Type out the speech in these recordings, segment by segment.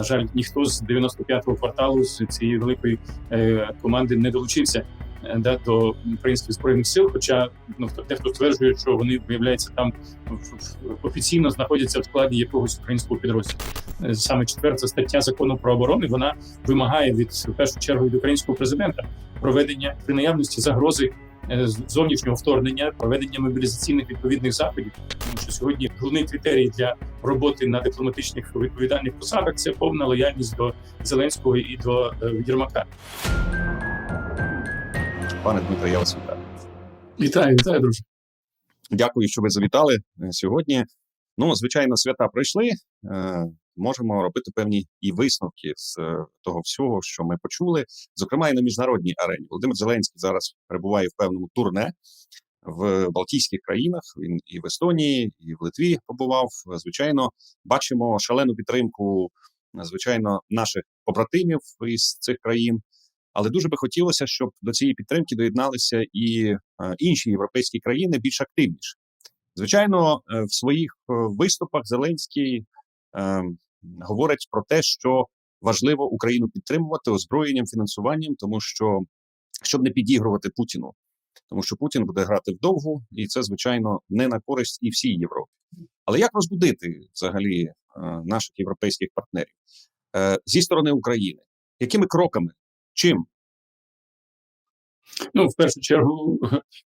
На жаль, ніхто з 95-го кварталу з цієї великої е, команди не долучився е, да, до українських збройних сил. Хоча ну дехто стверджує, що вони виявляється там в- офіційно знаходяться в складі якогось українського підрозділу. Е, Саме четверта стаття закону про оборону вона вимагає від в першу чергу від українського президента проведення при наявності загрози зовнішнього вторгнення, проведення мобілізаційних відповідних заходів. Тому що сьогодні головний критерій для роботи на дипломатичних відповідальних посадах це повна лояльність до Зеленського і до е, Єрмака. Пане Дмитре, я вас вітаю. Вітаю, вітаю, друже. Дякую, що ви завітали е, сьогодні. Ну, звичайно, свята пройшли. Можемо робити певні і висновки з е, того всього, що ми почули, зокрема і на міжнародній арені. Володимир Зеленський зараз перебуває в певному турне в Балтійських країнах. Він і в Естонії, і в Литві побував. Звичайно, бачимо шалену підтримку, е, звичайно, наших побратимів із цих країн. Але дуже би хотілося, щоб до цієї підтримки доєдналися і е, інші європейські країни більш активніше. Звичайно, в своїх виступах Зеленський е, говорить про те, що важливо Україну підтримувати озброєнням, фінансуванням, тому що щоб не підігрувати Путіну, тому що Путін буде грати вдовгу, і це звичайно не на користь і всій Європі. Але як розбудити взагалі е, наших європейських партнерів Е, зі сторони України? Якими кроками? Чим? Ну, в першу чергу,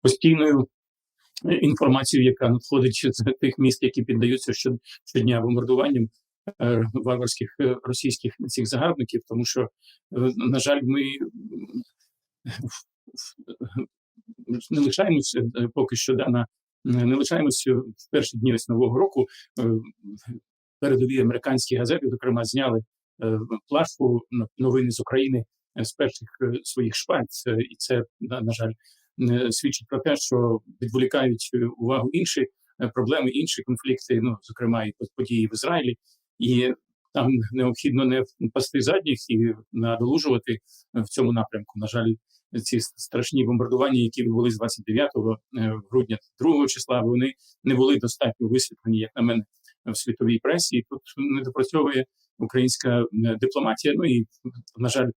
постійною інформацією, яка надходить з тих міст, які піддаються щодня бомбардуванням варварських е, російських цих загарбників, тому що, е, на жаль, ми не лишаємося е, поки що да, на не лишаємося в перші дні ось нового року. е, Передові американські газети, зокрема, зняли е, плашку новини з України е, з перших е, своїх шпальт, Е, і це на, жаль е, свідчить про те, що відволікають е, увагу інші е, проблеми, інші конфлікти, ну зокрема і події в Ізраїлі, і там необхідно не пасти задніх і надолужувати в цьому напрямку. На жаль, ці страшні бомбардування, які відбулись 29 е, грудня 2 числа, вони не були достатньо висвітлені, як на мене, в світовій пресі. І тут не допрацьовує українська е, дипломатія. Ну і на жаль,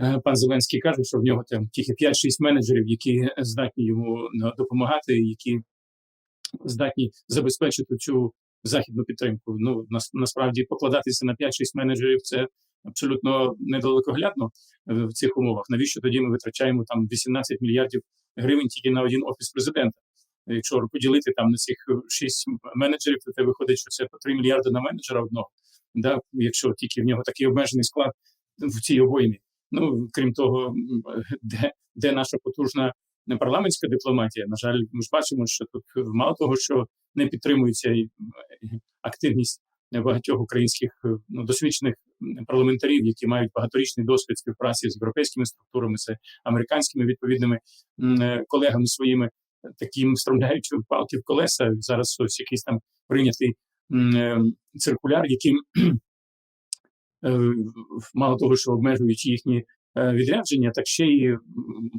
е, пан Зеленський каже, що в нього там тільки 5-6 менеджерів, які здатні йому допомагати, які здатні забезпечити цю західну підтримку. Ну нас, насправді покладатися на 5-6 менеджерів це абсолютно недалекоглядно е, в цих умовах. Навіщо тоді ми витрачаємо там 18 мільярдів гривень тільки на один офіс президента? Якщо поділити там на цих 6 менеджерів, то це виходить, що це по 3 мільярди на менеджера одного. Да, якщо тільки в нього такий обмежений склад в цій обоймі. Ну крім того, де, де наша потужна парламентська дипломатія? На жаль, ми ж бачимо, що тут мало того, що не підтримується активність багатьох українських е, ну, досвідчених парламентарів, які мають багаторічний досвід співпраці з європейськими структурами, з американськими відповідними е, колегами своїми, таким встромляють палки в колеса. Зараз ось якийсь там прийнятий е, циркуляр, яким е, мало того, що обмежують їхні е, відрядження, так ще й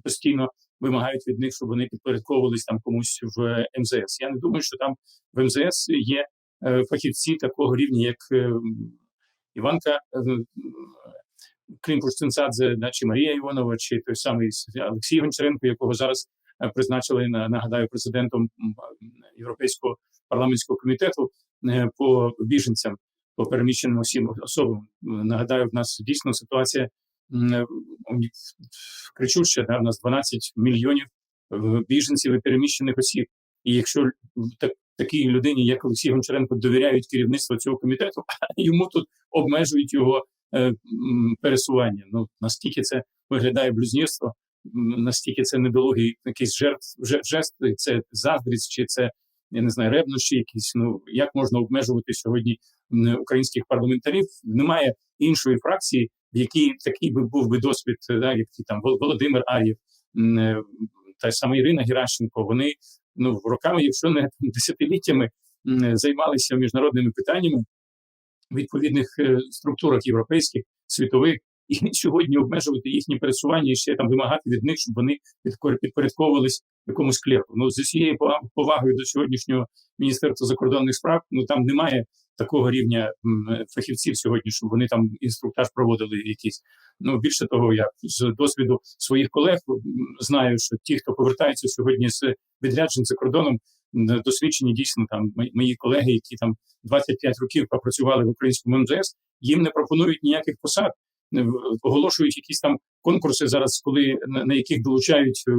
постійно вимагають від них, щоб вони підпорядковувались там комусь в МЗС. Я не думаю, що там в МЗС є е, фахівці такого рівня, як е, Іванка е, м, Клімпуш-Цинцадзе, да, чи Марія Іванова, чи той самий Олексій Гончаренко, якого зараз е, призначили на нагадаю президентом Європейського парламентського комітету е, по біженцям, по переміщеним осіб особам. Нагадаю, в нас дійсно ситуація м, е, уні- кричуща. Да? У нас 12 мільйонів е, біженців і переміщених осіб. І якщо так, такій людині, як Олексій Гончаренко, довіряють керівництво цього комітету, йому тут обмежують його е, пересування. Ну наскільки це виглядає блюзнірство, настільки це недолугий якийсь жертв, же- жест, це заздрість, чи це я не знаю, ревнощі якісь. Ну як можна обмежувати сьогодні українських парламентарів? Немає іншої фракції, в якій такий би був би досвід, е, да, як там Володимир Ар'єв, е, та сама Ірина Геращенко. Вони ну роками, якщо не десятиліттями, займалися міжнародними питаннями відповідних е, структурах європейських, світових, і сьогодні обмежувати їхні пересування і ще там вимагати від них, щоб вони підпорядковувались якомусь клерку. Ну з усією повагою до сьогоднішнього міністерства закордонних справ, ну там немає такого рівня фахівців сьогодні, щоб вони там інструктаж проводили якийсь. Ну більше того, я з досвіду своїх колег знаю, що ті, хто повертаються сьогодні з відряджень за кордоном, досвідчені дійсно там мої колеги, які там 25 років попрацювали в українському МЗС, їм не пропонують ніяких посад. Оголошують якісь там конкурси зараз, коли на, на яких долучають е,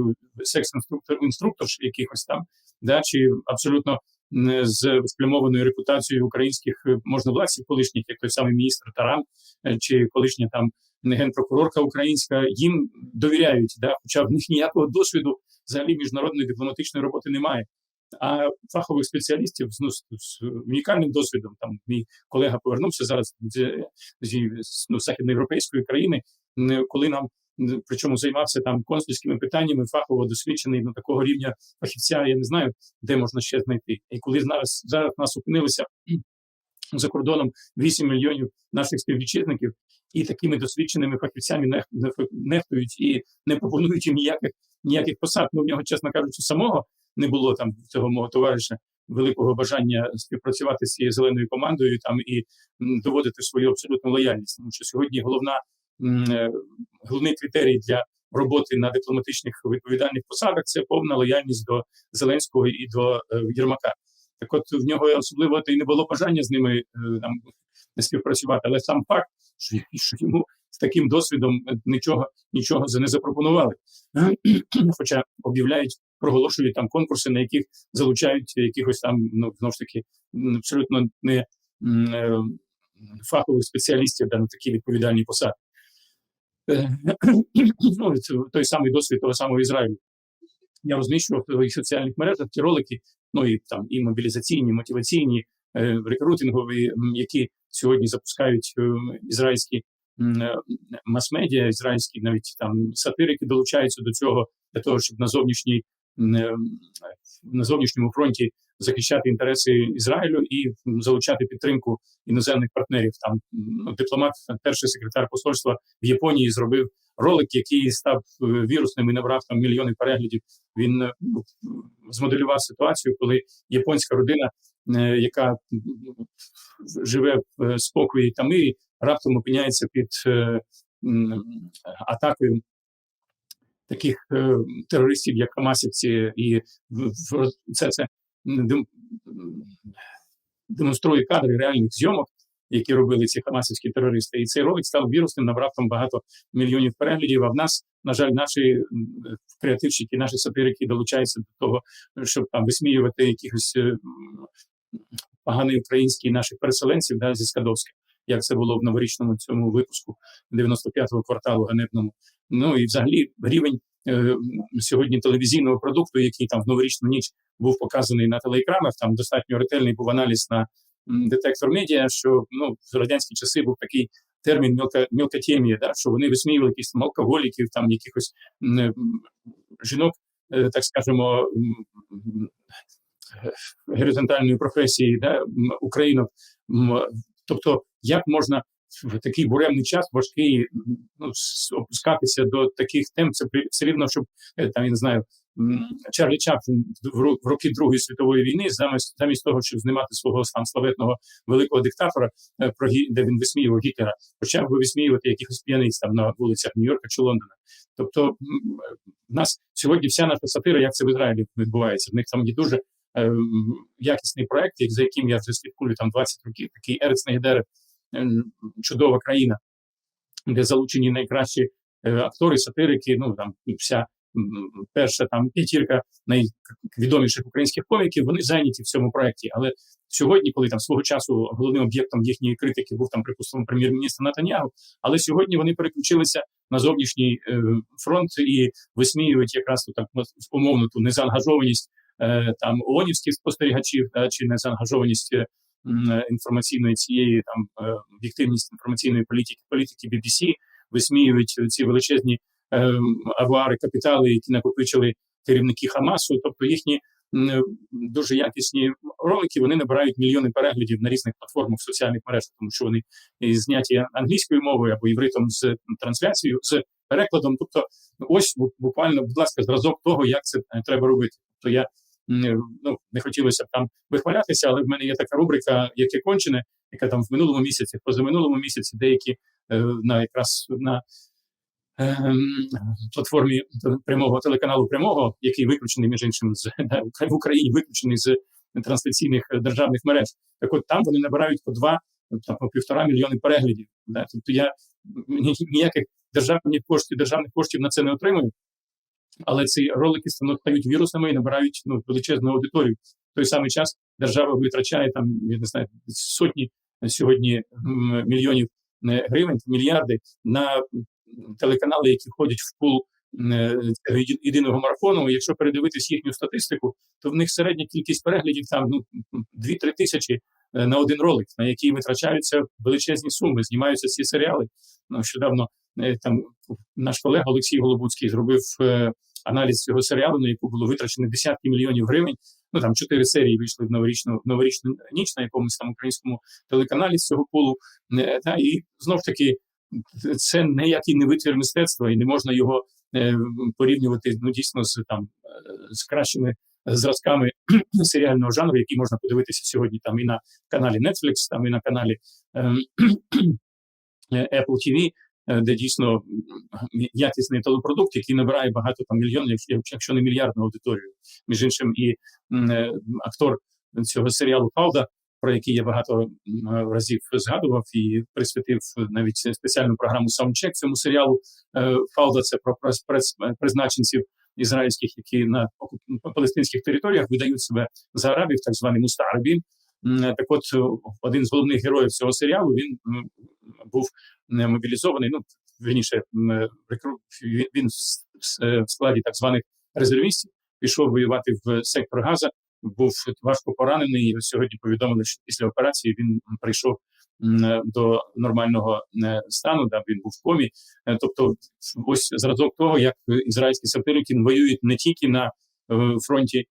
секс-інструктор інструктор якихось там, да чи абсолютно м, з спрямованою репутацією українських е, можновладців, колишніх, як той самий міністр Таран, е, чи колишня там генпрокурорка українська, їм довіряють, да, хоча в них ніякого досвіду взагалі міжнародної дипломатичної роботи немає. А фахових спеціалістів ну, з, унікальним досвідом, там мій колега повернувся зараз з, з, ну, західноєвропейської країни, коли нам причому займався там консульськими питаннями, фахово досвідчений ну, такого рівня фахівця, я не знаю, де можна ще знайти. І коли зараз зараз нас опинилися за кордоном 8 мільйонів наших співвітчизників, і такими досвідченими фахівцями не, нехтують і не пропонують їм ніяких ніяких посад. Ну в нього, чесно кажучи, самого не було там цього мого товариша великого бажання співпрацювати з цією зеленою командою там і доводити свою абсолютну лояльність. Тому що сьогодні головна е, головний критерій для роботи на дипломатичних відповідальних посадах це повна лояльність до Зеленського і до е, Єрмака. Так, от в нього особливо і не було бажання з ними е, там співпрацювати, але сам факт, що, що йому з таким досвідом нічого нічого не запропонували. Хоча об'являють, проголошують там конкурси, на яких залучають якихось там, ну знову ж таки, абсолютно не е, фахових спеціалістів да, на такі відповідальні посади. Е, Ну, той самий досвід того самого Ізраїлю. Я розміщував в своїх соціальних мережах ті ролики, ну і там і мобілізаційні, мотиваційні, е, рекрутингові, які сьогодні запускають е, ізраїльські е, мас-медіа, ізраїльські навіть там сатирики долучаються до цього для того, щоб на зовнішній на зовнішньому фронті захищати інтереси Ізраїлю і залучати підтримку іноземних партнерів. Там ну, дипломат, перший секретар посольства в Японії зробив ролик, який став е, вірусним і набрав там мільйони переглядів. Він е, змоделював ситуацію, коли японська родина, е, яка живе в спокої та мирі, раптом опиняється під атакою таких е, терористів, як Хамасівці, і в- це це дем- демонструє кадри реальних зйомок, які робили ці хамасівські терористи. І цей ролик став вірусним, набрав там багато мільйонів переглядів. А в нас, на жаль, наші креативщики, наші сатирики долучаються до того, щоб там висміювати якихось е, поганий український наших переселенців да, зі Скадовська, як це було в новорічному цьому випуску 95-го кварталу ганебному. Ну і взагалі рівень е, сьогодні телевізійного продукту, який там в новорічну ніч був показаний на телеекранах, там достатньо ретельний був аналіз на детектор медіа, що ну в радянські часи був такий термін мілка, да, що вони висміювали якісь там алкоголіків, там якихось м, м, жінок, е, так скажемо, е, горизонтальної професії, да, українок. Тобто, як можна в такий буремний час важкий ну, опускатися до таких тем, це все рівно, щоб е, там я не знаю. Чарлі Чаплін в ро- в роки Другої світової війни, замість замість того, щоб знімати свого там славетного великого диктатора, е, про де він висміював Гітлера, почав би висміювати якихось п'яниць там на вулицях Нью-Йорка чи Лондона. Тобто, в нас сьогодні вся наша сатира, як це в Ізраїлі відбувається. В них там є дуже е, якісний проект, як- за яким я вже слідкую там 20 років, такий Ерец Негедерет, чудова країна, де залучені найкращі е, актори, сатирики, ну там вся перша там п'ятірка найвідоміших українських коміків, вони зайняті в цьому проєкті. Але сьогодні, коли там свого часу головним об'єктом їхньої критики був там, припустимо, прем'єр-міністр Натанягу, але сьогодні вони переключилися на зовнішній е, фронт і висміюють якраз ту так ну, умовну ту незаангажованість е, там ООНівських спостерігачів та чи незаангажованість інформаційної цієї там е, об'єктивність інформаційної політики політики BBC, висміюють ці величезні е, авуари, капітали, які накопичили керівники Хамасу, тобто їхні м, дуже якісні ролики вони набирають мільйони переглядів на різних платформах в соціальних мережах, тому що вони зняті англійською мовою або євритом з трансляцією, з перекладом. Тобто, ось буквально, будь ласка, зразок того, як це е, треба робити. Тобто я ну не хотілося б там вихвалятися, але в мене є така рубрика, яке кончене, яка там в минулому місяці, позаминулому місяці, деякі е, на якраз на ем, платформі прямого телеканалу прямого, який виключений між іншим з в Україні, виключений з трансляційних е, державних мереж. Так от там вони набирають по два там, по півтора мільйони переглядів. Да? Тобто я ні- ніяких державних коштів, державних коштів на це не отримую. Але ці ролики стають вірусними і набирають ну, величезну аудиторію. В той самий час держава витрачає там, я не знаю, сотні сьогодні мільйонів е, гривень, мільярди на телеканали, які входять в пул е, єдиного марафону. Якщо передивитись їхню статистику, то в них середня кількість переглядів там ну 2-3 тисячі е, на один ролик, на який витрачаються величезні суми, знімаються ці серіали. Ну, Нещодавно е, там наш колега Олексій Голобуцький зробив е, аналіз цього серіалу, на яку було витрачено десятки мільйонів гривень. Ну там чотири серії вийшли в новорічну в новорічну ніч на якомусь там українському телеканалі з цього полу. Е, Та і знов таки це ніякий не витвір мистецтва, і не можна його е, порівнювати ну дійсно з там е, з кращими зразками серіального жанру, які можна подивитися сьогодні там і на каналі Netflix, там і на каналі е, Apple TV, де дійсно якісний телепродукт, який набирає багато там мільйонів, якщо- не мільярдну аудиторію. Між іншим, і е, актор цього серіалу Фауда, про який я багато разів згадував і присвятив навіть спеціальну програму Soundcheck цьому серіалу. Е, Фауда це про призначенців ізраїльських, які на палестинських територіях видають себе за арабів, так звані мустарабі. Так от е, один з головних героїв цього серіалу він був е, мобілізований. Ну вірніше, м, е, він- в складі так званих резервістів пішов воювати в сектор Газа. Був важко поранений. І сьогодні повідомили, що після операції він прийшов до нормального стану, да він був в комі. Тобто, ось зразок того, як ізраїльські сатирики воюють не тільки на фронті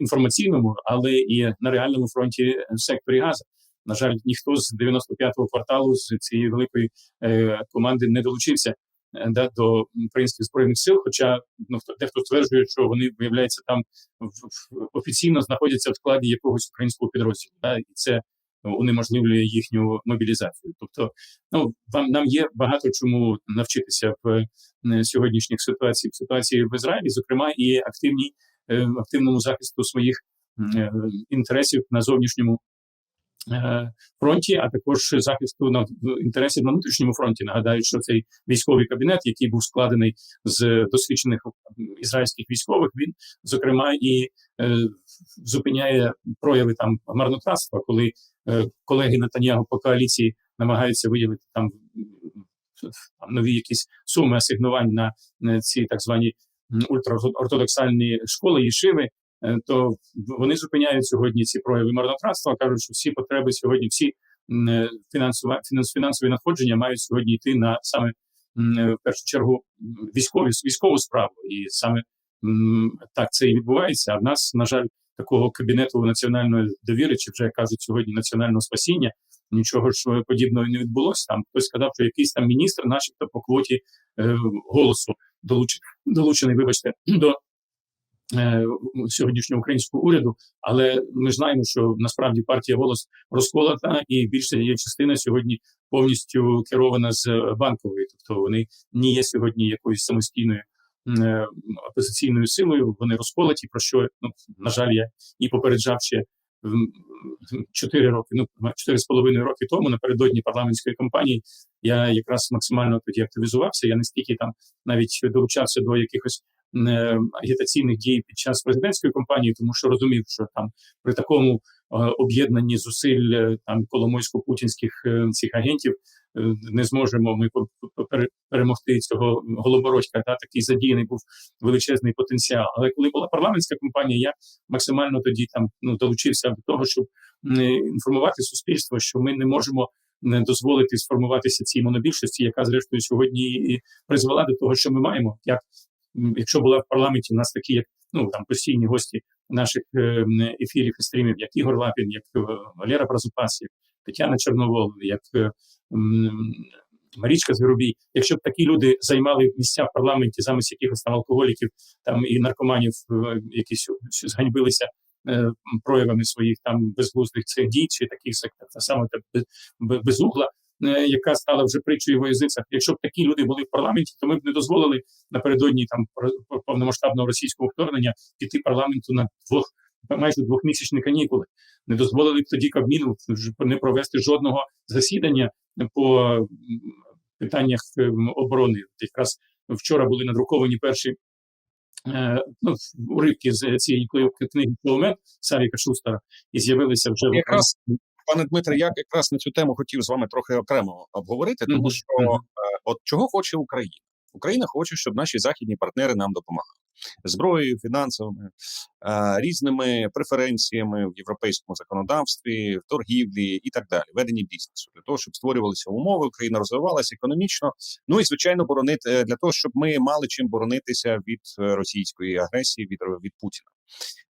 інформаційному, але і на реальному фронті е, секторі Газа. На жаль, ніхто з 95-го кварталу з цієї великої е, команди не долучився е, да, до українських збройних сил. Хоча ну дехто стверджує, що вони виявляється там в, в- офіційно знаходяться в складі якогось українського підрозділу. Да, і це унеможливлює їхню мобілізацію. Тобто, ну вам нам є багато чому навчитися в е, сьогоднішніх ситуацій в ситуації в Ізраїлі, зокрема і активній е, активному захисту своїх е, інтересів на зовнішньому е, фронті, а також захисту на інтересів на внутрішньому фронті. Нагадаю, що цей військовий кабінет, який був складений з досвідчених ізраїльських військових, він зокрема і е, зупиняє прояви там марнотратства, коли е, колеги Натаньягу по коаліції намагаються виділити там нові якісь суми асигнувань на, ці так звані ультраортодоксальні школи Єшиви, е, то вони зупиняють сьогодні ці прояви марнотратства, кажуть, що всі потреби сьогодні, всі е, фінансова, фінансові надходження мають сьогодні йти на саме е, в першу чергу військові військову справу, і саме так це і відбувається. А в нас, на жаль, такого кабінету національної довіри, чи вже кажуть сьогодні національного спасіння, нічого ж подібного не відбулося. Там хтось сказав, що якийсь там міністр, начебто, по квоті е, голосу долуч, долучений, вибачте, до е, сьогоднішнього українського уряду. Але ми знаємо, що насправді партія голос розколота, і більша її частина сьогодні повністю керована з банкової, тобто вони не є сьогодні якоюсь самостійною. е, Опозиційною силою вони розколоті, про що ну на жаль, я і попереджав ще чотири роки, ну чотири з половиною роки тому, напередодні парламентської кампанії, я якраз максимально тоді активізувався. Я не стільки там навіть долучався до якихось е, агітаційних дій під час президентської кампанії, тому що розумів, що там при такому е, об'єднанні зусиль е, там коломойсько-путінських е, цих агентів не зможемо ми перемогти цього голобородька. Та такий задіяний був величезний потенціал. Але коли була парламентська кампанія, я максимально тоді там ну долучився до того, щоб інформувати суспільство, що ми не можемо не дозволити сформуватися цій монобільшості, яка зрештою сьогодні і призвела до того, що ми маємо. Як якщо була в парламенті, в нас такі, як ну там постійні гості наших е, ефірів і стрімів, як Ігор Лапін, як е, Валера Празупас, як Тетяна Чорновол, як е, Марічка Звіробій. Якщо б такі люди займали місця в парламенті замість якихось там алкоголіків там і наркоманів, які зганьбилися проявами своїх там безглуздих цих дій, чи таких бе- безугла, яка стала вже притчою в язицях. Якщо б такі люди були в парламенті, то ми б не дозволили напередодні там повномасштабного російського вторгнення піти парламенту на двох майже двохмісячні канікули. Не дозволили б тоді Кабміну не провести жодного засідання по питаннях ем, оборони. Якраз вчора були надруковані перші е, ну, уривки з цієї книги «Кулемет» Савіка Шустера, і з'явилися вже Якраз, пане Дмитре, я якраз на цю тему хотів з вами трохи окремо обговорити, тому Мгм, що е, от чого хоче Україна? Україна хоче, щоб наші західні партнери нам допомагали зброєю, фінансовими, е, різними преференціями в європейському законодавстві, в торгівлі і так далі, веденні бізнесу для того, щоб створювалися умови, Україна розвивалася економічно. Ну і звичайно, боронити е, для того, щоб ми мали чим боронитися від російської агресії, від, від Путіна.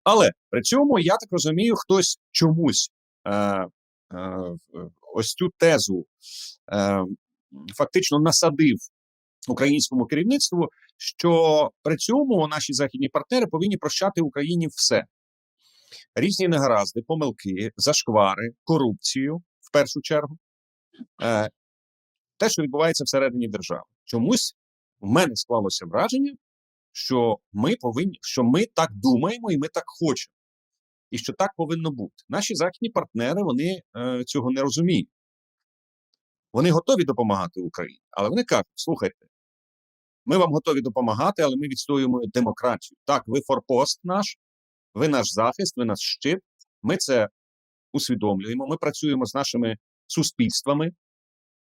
Але при цьому я так розумію, хтось чомусь е, ось цю тезу е, фактично насадив українському керівництву, що при цьому наші західні партнери повинні прощати Україні все. Різні негаразди, помилки, зашквари, корупцію в першу чергу. Е, те, що відбувається всередині держави. Чомусь в мене склалося враження, що ми повинні, що ми так думаємо і ми так хочемо. І що так повинно бути. Наші західні партнери вони е, цього не розуміють. Вони готові допомагати Україні, але вони кажуть: слухайте, ми вам готові допомагати, але ми відстоюємо демократію. Так, ви форпост наш, ви наш захист, ви наш щит. Ми це усвідомлюємо. Ми працюємо з нашими суспільствами,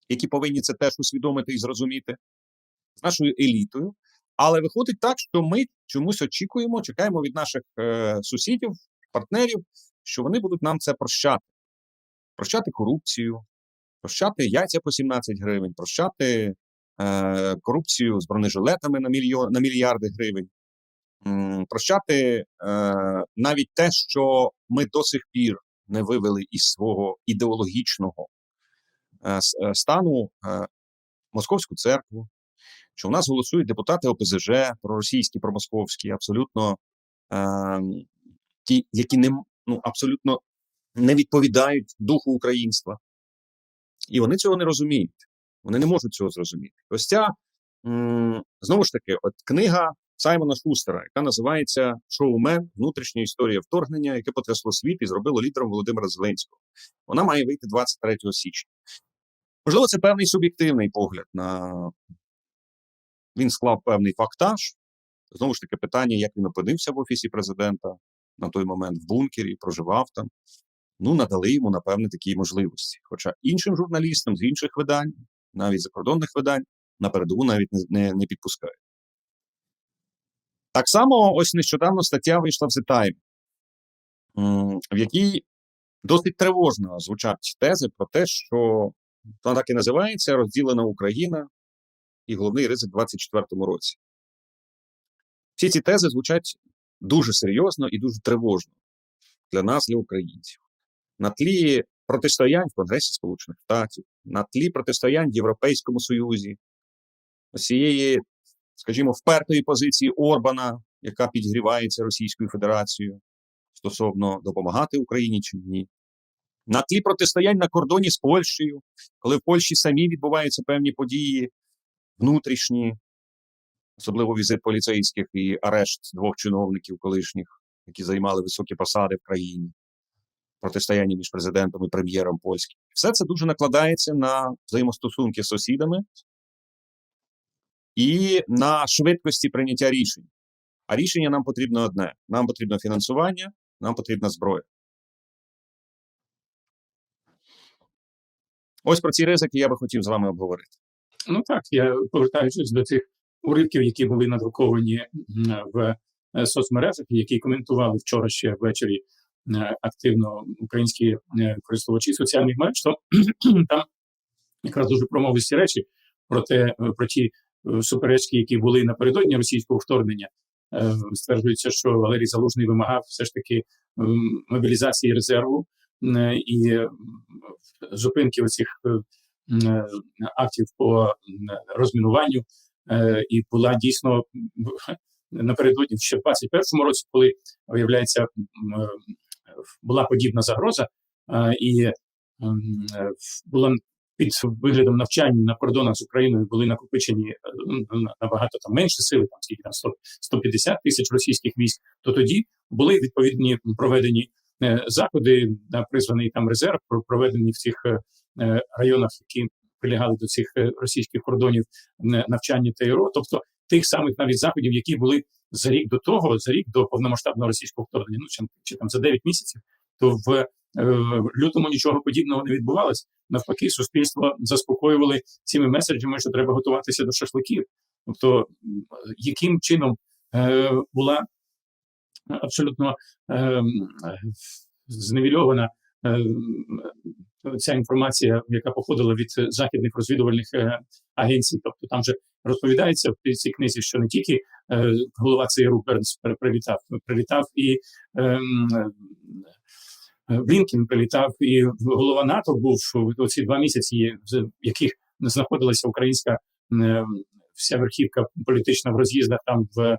які повинні це теж усвідомити і зрозуміти, з нашою елітою. Але виходить так, що ми чомусь очікуємо, чекаємо від наших е, сусідів, партнерів, що вони будуть нам це прощати. Прощати корупцію, прощати яйця по 17 гривень, прощати е, корупцію з бронежилетами на, мільйон, на мільярди гривень, м, прощати е, навіть те, що ми до сих пір не вивели із свого ідеологічного е, е, стану е, Московську церкву, що у нас голосують депутати ОПЗЖ проросійські, промосковські, абсолютно е, ті, які не ну, абсолютно не відповідають духу українства. І вони цього не розуміють. Вони не можуть цього зрозуміти. Ось ця знову ж таки, от книга Саймона Шустера, яка називається Шоумен Внутрішня історія вторгнення, яке потрясло світ і зробило лідером Володимира Зеленського. Вона має вийти 23 січня. Можливо, це певний суб'єктивний погляд на він склав певний фактаж. Знову ж таки, питання, як він опинився в офісі президента на той момент в бункері, проживав там. Ну, надали йому, напевне, такі можливості. Хоча іншим журналістам з інших видань, навіть закордонних видань, на передову навіть не, не, не підпускають. Так само, ось нещодавно стаття вийшла в The Time, в якій досить тривожно звучать тези про те, що вона так і називається розділена Україна і головний ризик у 2024 році. Всі ці тези звучать дуже серйозно і дуже тривожно для нас, для українців. На тлі протистоянь в Конгресі Сполучених Штатів, на тлі протистоянь в Європейському Союзі, ось цієї, скажімо, впертої позиції Орбана, яка підгрівається Російською Федерацією стосовно допомагати Україні чи ні. На тлі протистоянь на кордоні з Польщею, коли в Польщі самі відбуваються певні події внутрішні, особливо візит поліцейських і арешт двох чиновників колишніх, які займали високі посади в країні, протистояння між президентом і прем'єром польським. Все це дуже накладається на взаємостосунки з сусідами і на швидкості прийняття рішень. А рішення нам потрібно одне: нам потрібно фінансування, нам потрібна зброя. Ось про ці ризики я би хотів з вами обговорити. Ну так, я повертаючись до цих уривків, які були надруковані в е, соцмережах, які коментували вчора ще ввечері е, активно українські е, користувачі соціальних мереж, то там якраз дуже промовисті речі про те, про ті суперечки, які були напередодні російського вторгнення. Стверджується, що Валерій Залужний вимагав все ж таки мобілізації резерву і зупинки оцих актів по розмінуванню, і була дійсно напередодні ще в 21-му році, коли виявляється е, була подібна загроза, е, і е, була під виглядом навчання на кордонах з Україною були накопичені е, на- набагато там менше сили, там скільки там 100, 150 тисяч російських військ. То тоді були відповідні проведені е, заходи, да, призваний там резерв, про- проведені в цих е, е, районах, які прилягали до цих е, російських кордонів е, навчання ТРО, тобто тих самих навіть заходів, які були за рік до того, за рік до повномасштабного російського вторгнення, ну чи, чи там за 9 місяців, то в е, лютому нічого подібного не відбувалося. Навпаки, суспільство заспокоювали цими меседжами, що треба готуватися до шашликів. Тобто, яким чином е, була абсолютно е, зневільована е, ця інформація, яка походила від е, західних розвідувальних е, агенцій. Тобто там же розповідається в цій книзі, що не тільки е, голова ЦРУ Бернс при- привітав, привітав і ем, Блінкін прилітав, і голова НАТО був оці два місяці, в яких знаходилася українська е, вся верхівка політична в роз'їздах там в.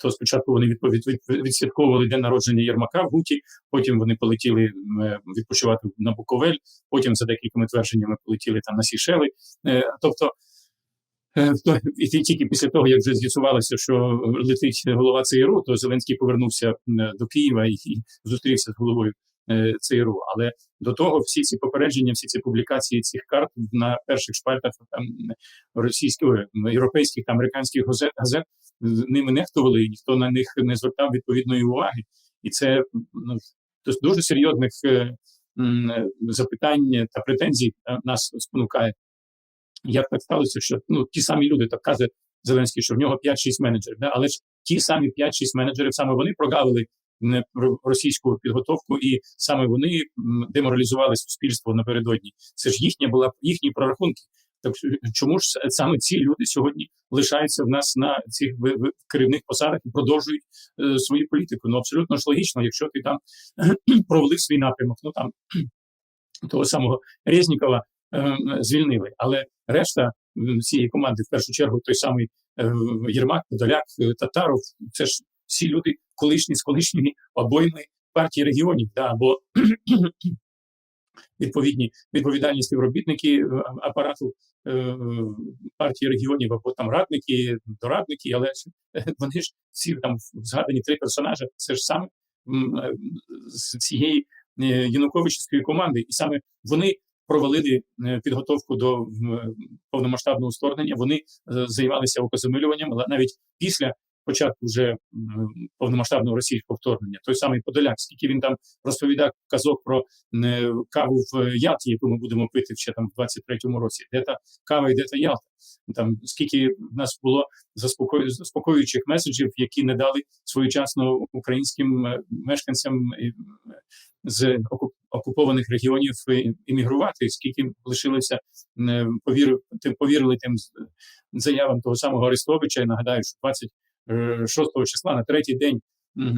То спочатку вони відповідь відсвятковували день народження Єрмака в Гуті, потім вони полетіли е, відпочивати на Буковель, потім за декількома твердженнями полетіли там на Сішели. Е, Тобто, е, і тільки після того, як вже з'ясувалося, що летить голова ЦРУ, то Зеленський повернувся до Києва і, зустрівся з головою ЦРУ. Але до того всі ці попередження, всі ці публікації цих карт на перших шпальтах там російських, європейських та американських газет, ними нехтували, і ніхто на них не звертав відповідної уваги. І це ну, дуже серйозних е, е, запитань та претензій е, нас спонукає. Як так сталося, що ну ті самі люди, так каже Зеленський, що в нього 5-6 менеджерів, да? але ж ті самі 5-6 менеджерів, саме вони прогавили російську підготовку, і саме вони деморалізували суспільство напередодні. Це ж їхня була їхні прорахунки. Так чому ж саме ці люди сьогодні лишаються в нас на цих керівних посадах і продовжують е, свою політику? Ну абсолютно ж логічно, якщо ти там провалив свій напрямок, ну там того самого Резнікова е, звільнили, але решта цієї команди, в першу чергу, той самий е, Єрмак, Подоляк, е, Татаров, це ж всі люди колишні з колишніми обойми партії регіонів, да, або відповідні відповідальні співробітники е, апарату е, партії регіонів, або там радники, дорадники, але е, вони ж ці там згадані три персонажі, це ж саме е, з цієї Януковичівської команди, і саме вони провалили підготовку до повномасштабного вторгнення. Вони займалися окозамилюванням, але навіть після початку вже повномасштабного російського вторгнення. Той самий Подоляк, скільки він там розповідав казок про е, каву в Ялті, яку ми будемо пити ще там в 23-му році. Де та кава і де та Ялта? Там скільки в нас було заспокою, заспокоюючих меседжів, які не дали своєчасно українським е, мешканцям е, з оку- окупованих регіонів е, іммігрувати, скільки лишилося е, повірив, повірили тим заявам того самого Арестовича. Я нагадаю, що 26 числа на третій день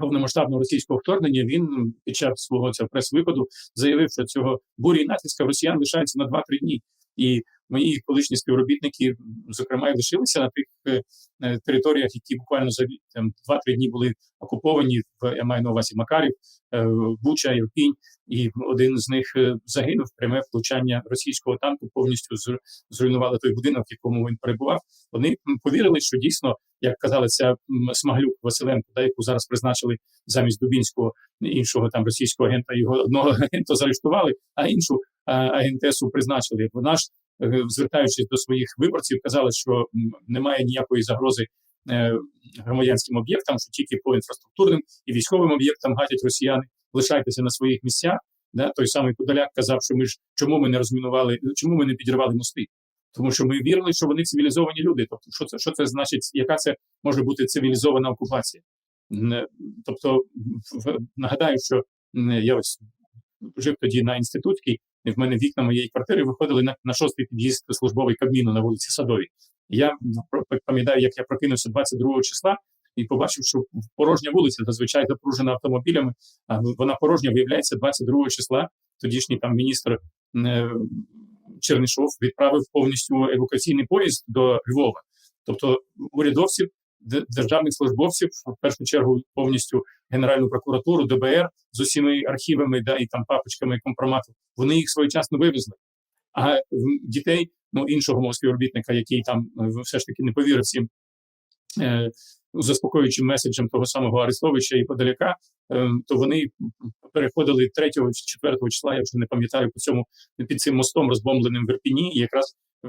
повномасштабного російського вторгнення він під час свого цього прес-виходу заявив, що цього бурі натиска росіян лишається на 2-3 дні. І мої колишні співробітники, зокрема, і лишилися на тих е, е, територіях, які буквально за там 2-3 дні були окуповані. В я маю на увазі Макарів, е, Буча, Ірпінь, і один з них загинув. Пряме влучання російського танку повністю зру- зруйнувало той будинок, в якому він перебував. Вони повірили, що дійсно, як казала ця Смаглюк Василенко, да, яку зараз призначили замість Дубінського іншого там російського агента. Його одного агента заарештували, а іншу агентесу призначили. Вона ж е, звертаючись до своїх виборців, казала, що немає ніякої загрози е, громадянським об'єктам, що тільки по інфраструктурним і військовим об'єктам гатять росіяни. Лишайтеся на своїх місцях. Да? Той самий Подоляк казав, що ми ж чому ми не розмінували, чому ми не підірвали мости? Тому що ми вірили, що вони цивілізовані люди. Тобто, що це що це значить, яка це може бути цивілізована окупація? Тобто, в- в- нагадаю, що я ось жив тоді на інститутській, в мене вікна моєї квартири виходили на, на шостий під'їзд службовий Кабміну на вулиці Садовій. Я пам'ятаю, як я прокинувся 22 числа, і побачив, що порожня вулиця зазвичай запружена автомобілями. А вона порожня виявляється 22 числа. Тодішній там міністр е, Чернишов відправив повністю евакуаційний поїзд до Львова. Тобто урядовців, д- державних службовців, в першу чергу повністю Генеральну прокуратуру, ДБР з усіми архівами, да, і там папочками компромату, вони їх своєчасно вивезли. А дітей, ну іншого мого співробітника, який там е, все ж таки не повірив всім е, заспокоюючим меседжем того самого Арестовича і Подаляка, е, то вони переходили 3 чи 4 числа, я вже не пам'ятаю по цьому під цим мостом розбомбленим в Ірпіні, і якраз е,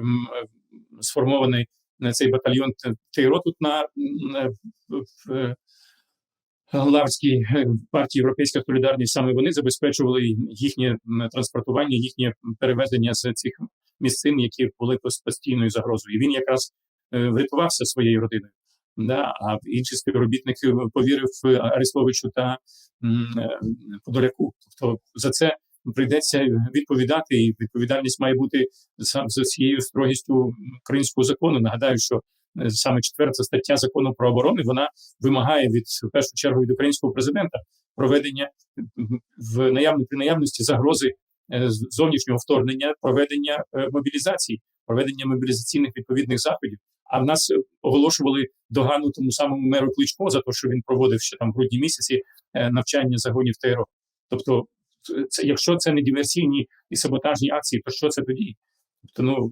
сформований цей батальйон Т- ТРО тут на, м, е, партії Європейська Солідарність. Саме вони забезпечували їхнє транспортування, їхнє перевезення з цих місцин, які були постійною загрозою. І він якраз е, врятувався своєю родиною. Да, а інший співробітник е, повірив Арестовичу та Подоляку. Тобто за це прийдеться відповідати, і відповідальність має бути сам з усією строгістю українського закону. Нагадаю, що е, саме четверта стаття закону про оборону вона вимагає від в першу чергу від українського президента проведення в наявно при наявності загрози е, зовнішнього вторгнення, проведення е, мобілізації, проведення мобілізаційних відповідних заходів. А в нас оголошували догану тому самому меру Кличко за те, що він проводив ще там в грудні місяці навчання загонів ТРО. Тобто, це якщо це не диверсійні і саботажні акції, то що це тоді? Тобто, ну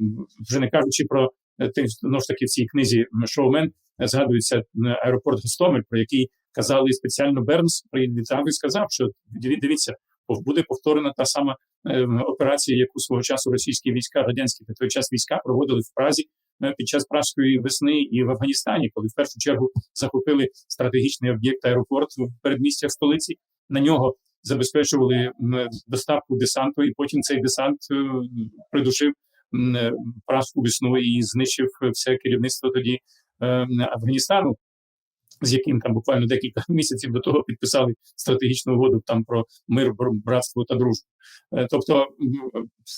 вже не кажучи про е, те, ну ж таки в цій книзі шоумен е, згадується м, аеропорт Гостомель, про який казали спеціально Бернс привітав і сказав, що диві- дивіться, буде повторена та сама е, операція, яку свого часу російські війська, радянські на той час війська проводили в Празі е, під час пражської весни і в Афганістані, коли в першу чергу захопили стратегічний об'єкт аеропорт в передмістях столиці. На нього забезпечували доставку десанту, і потім цей десант е, придушив е, весну і знищив все керівництво тоді е, Афганістану. З яким там буквально декілька місяців до того підписали стратегічну угоду там про мир, бр- братство та дружбу. Тобто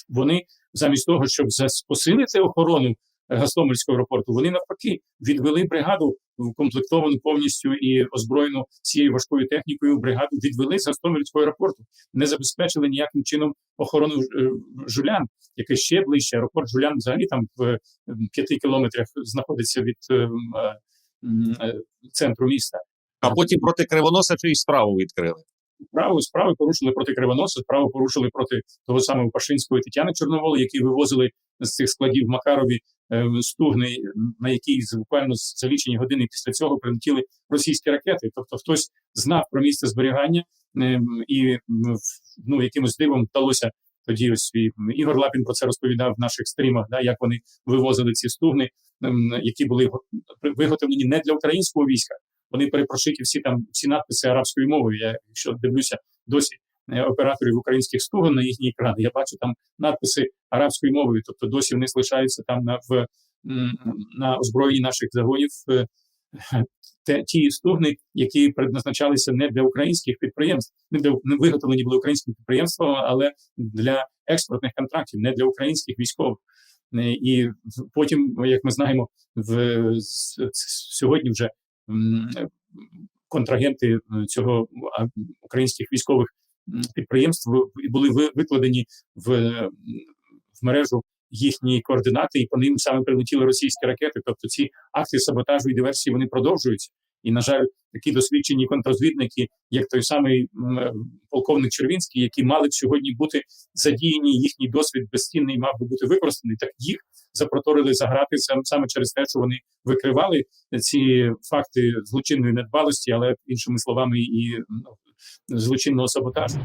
вони замість того, щоб посилити охорону Гастомельського аеропорту, вони навпаки відвели бригаду комплектовану повністю і озброєну цією важкою технікою. Бригаду відвели з Гастомельського аеропорту, не забезпечили ніяким чином охорону е, Жулян, яке ще ближче. Аеропорт Жулян взагалі там в п'яти кілометрах знаходиться від е, е, центру міста. А потім проти кривоноса чиїсь справу відкрили. Справи справи порушили проти Кривоноса, справи порушили проти того самого Пашинського і Тетяни Чорноволи, які вивозили з цих складів в Макарові е, стугни, на які буквально за лічені години після цього прилетіли російські ракети. Тобто хтось знав про місце зберігання е, і ну якимось дивом вдалося. Тоді ось Ігор Лапін про це розповідав в наших стрімах, да, як вони вивозили ці стугни, які були го- виготовлені не для українського війська, вони перепрошиті всі там всі надписи арабською мовою. Я якщо дивлюся досі е, операторів українських стугон на їхні екрани, я бачу там надписи арабською мовою. Тобто досі вони залишаються там на в на озброєнні наших загонів. е, Те ті стугни, які предназначалися не для українських підприємств, не для не виготовлені були українськими підприємствами, але для експортних контрактів, не для українських військових. Е, І потім, як ми знаємо, в сьогодні вже контрагенти е, цього українських військових підприємств були викладені в, е, в мережу їхні координати, і по ним саме прилетіли російські ракети. Тобто ці акти саботажу і диверсії вони продовжуються. І, на жаль, такі досвідчені контрозвідники, як той самий е, полковник Червінський, які мали б сьогодні бути задіяні, їхній досвід безцінний мав би бути використаний. Так їх запроторили за грати сам- саме через те, що вони викривали ці факти злочинної недбалості, але іншими словами, і ну, злочинного саботажу.